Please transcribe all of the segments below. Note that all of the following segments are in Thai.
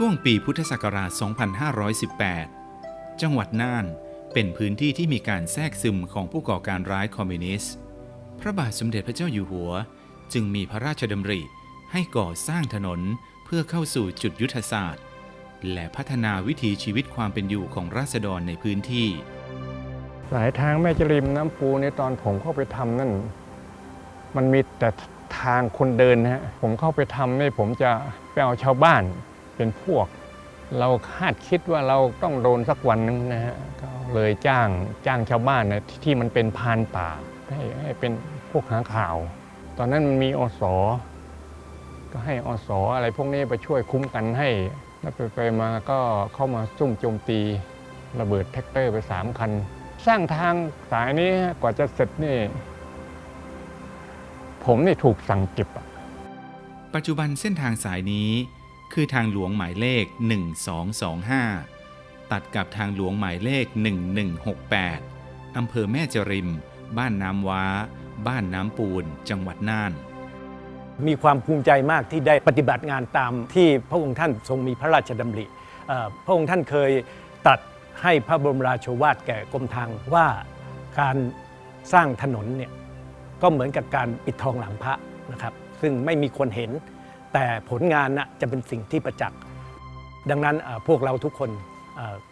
ช่วงปีพุทธศักราช 2518 จังหวัดน่านเป็นพื้นที่ที่มีการแทรกซึมของผู้ก่อการร้ายคอมมิวนิสต์ พระบาทสมเด็จพระเจ้าอยู่หัว จึงมีพระราชดำริให้ก่อสร้างถนนเพื่อเข้าสู่จุดยุทธศาสตร์ และพัฒนาวิถีชีวิตความเป็นอยู่ของราษฎรในพื้นที่ สายทางแม่จริมน้ำปูในตอนผมเข้าไปทำนั่น มันมีแต่ทางคนเดินนะฮะผมเข้าไปทำนี่ผมจะไปเอาชาวบ้าน เป็นพวก เราคาดคิดว่าเราต้องโดนสักวันหนึงนะฮะก็เลยจ้างจ้างชาวบ้านนะที่มันเป็นพานป่าให้ให้เป็นพวกหาข่าว ตอนนั้นมันมีอสก็ให้อสอะไรพวกนี้ไปช่วยคุ้มกันให้แล้วไปไปมาก็เข้ามาซุ่มโจมตีระเบิดแท็กเตอร์ไปสามคัน สร้างทางสายนี้กว่าจะเสร็จนี่ ผมนี่ถูกสั่งเก็บปัจจุบันเส้นทางสายนี้ คือทางหลวงหมายเลข 1225 ตัดกับทางหลวงหมายเลข 1168 อำเภอแม่จริม บ้านน้ำว้า บ้านน้ำปูน จังหวัดน่าน มีความภูมิใจมากที่ได้ปฏิบัติงานตามที่พระองค์ท่านทรงมีพระราชดำริ พระองค์ท่านเคยตัดให้พระบรมราโชวาทแก่กรมทางว่าการสร้างถนนเนี่ยก็เหมือนกับการปิดทองหลังพระนะครับ ซึ่งไม่มีคนเห็น แต่ผลงานน่ะจะเป็นสิ่งที่ประจักษ์ ดังนั้นพวกเราทุกคน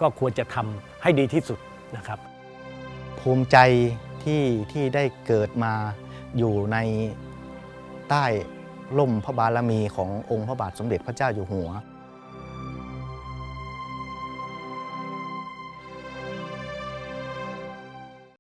ก็ควรจะทำให้ดีที่สุดนะครับ ภูมิใจที่ที่ได้เกิดมาอยู่ในใต้ร่มพระบารมีขององค์พระบาทสมเด็จพระเจ้าอยู่หัว